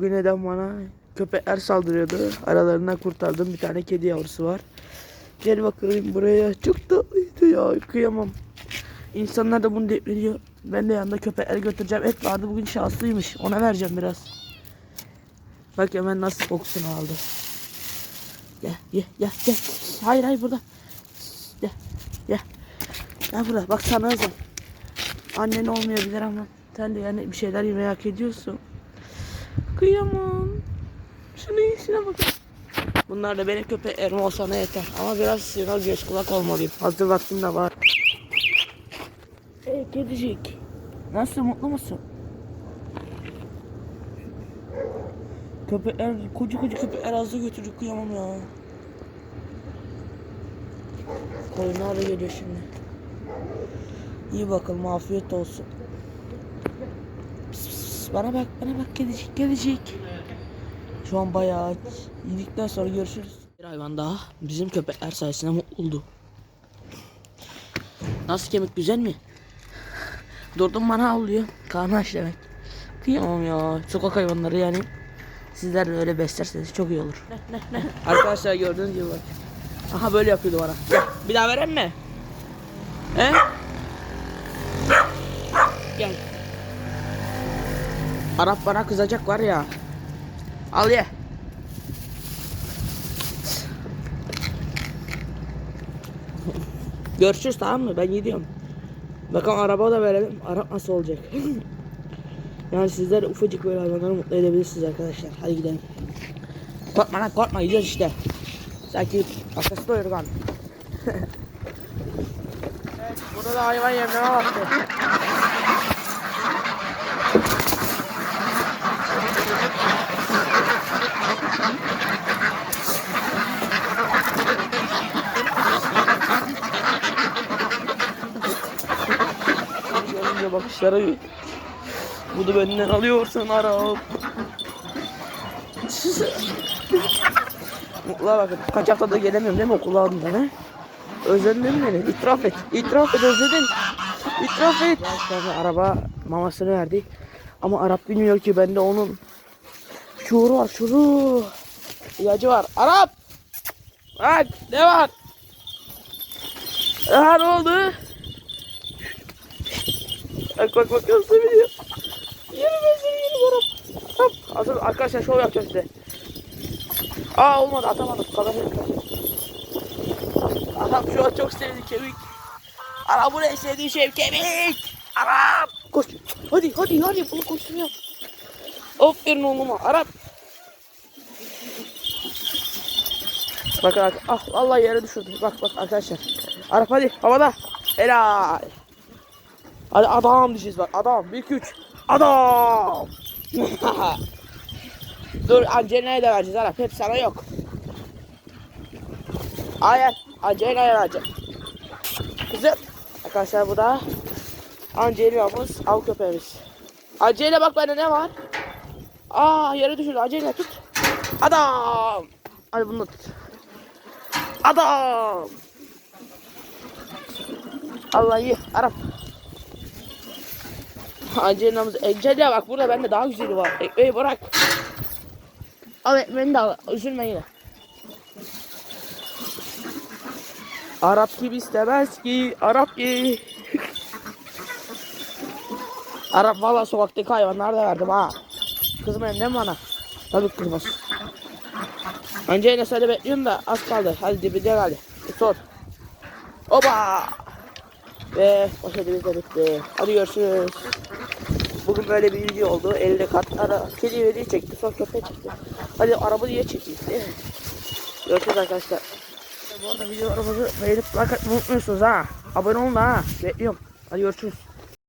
Bugün neden bana köpekler saldırıyordu. Aralarından kurtardım. Bir tane kedi yavrusu var. Gel bakayım buraya. Çok tatlıydı ya. Kıyamam. İnsanlar da bunu depleniyor. Ben de yanında köpekler götüreceğim. Et vardı bugün şanslıymış. Ona vereceğim biraz. Bak hemen nasıl kokusunu aldı. Gel gel gel gel. Hayır hayır burada. Gel gel. Gel burada. Bak sana özel. Annen olmayabilir ama sen de yani bir şeyler merak ediyorsun. Kıyamam. Şunu iyisine bakın. Bunlar da benim köpeklerim olsa ne yeter. Ama biraz sığına göz kulak olmalıyım. Hazır vaktim de var. Ey kedicik. Nasıl mutlu musun? Köpekler, koca koca köpekler azı götürdük kıyamam ya. Koyunlar da geliyor şimdi. İyi bakalım afiyet olsun. Bana bak bana bak kedicik kedicik. Şu an bayağı aç. Yedikten sonra görüşürüz. Bir hayvan daha bizim köpekler sayesinde mutlu oldu. Nasıl kemik güzel mi? Durdum bana avlıyor. Karnı aç demek. Kıyamam ya. Sokak hayvanları yani. Sizler de öyle beslerseniz çok iyi olur. Arkadaşlar gördüğünüz gibi bak. Aha böyle yapıyordu bana. Bir daha veren mi? He? Gel. Arap bana kızacak var ya. Al ye. Görüşürüz tamam mı? Ben gidiyorum. Bakalım araba da verelim. Arap nasıl olacak? yani sizler ufacık böyle hayvanları mutlu edebilirsiniz arkadaşlar. Hadi gidelim. Korkma lan korkma gidiyoruz işte. Sanki arkası da yorgan. evet, burada da hayvan yemleme vakti. Görünce bakışları bunu benden alıyorsan Arap. Mutluğa bakın. Kaç haftadır gelemiyorum değil mi okula adından he? Özledin beni. İtiraf et. İtiraf et özledin. İtiraf et. Sonra araba mamasını verdi. Ama Arap bilmiyor ki bende onun şuuru var şuuru. İlacı var. Arap! Bak ne var? Ne oldu? Bak bak bak nasıl biliyor. Yürü ben yürü Arap. Hop. Hazır arkadaşlar şov yapacağım size. Aa olmadı atamadım. Kadar Adam şu an çok sevdi kemik. Arap bu ne sevdiği şey kemik. Arap. Koş. Hadi hadi hadi bunu koşsun yap. Aferin oğluma Arap. Bakın bak. Ah vallahi yere düşürdü. Bak bak arkadaşlar. Arap hadi havada. Helal. Hadi adam diyeceğiz bak adam. 1 2 3. Adam. Dur Angelina'ya da vereceğiz Arap. Hep sana yok. Hayır. Angelina'ya vereceğim. Kızım. Arkadaşlar bu da Angelina'mız av köpeğimiz. Angelina bak bende ne var? Aa yere düşürdü. Angelina tut. Adam. Hadi bunu tut. Adam. Allah iyi. Arap. Angelina'mız Angelina bak burada bende daha güzeli var. Ekmeği bırak. Al ekmeğini de al. Üzülme yine. Arap gibi istemez ki. Arap gibi. Arap valla sokaktaki hayvanlar da verdim ha. Kızım benim ne bana? Tabii kızmaz. Önce yine seni bekliyorum da az kaldı. Hadi dibinde hadi. Sor. Oba. Ve poşetimiz de bitti. Hadi görüşürüz. Bugün böyle bir video oldu. 50 kat ara kedi video çekti. Sonra köpeği çekti. Hadi araba diye mi? Görüşürüz arkadaşlar. Bu arada videolarımızı beğenip like atmayı unutmuyorsunuz ha. Abone olun ha. Bekliyorum. Hadi görüşürüz.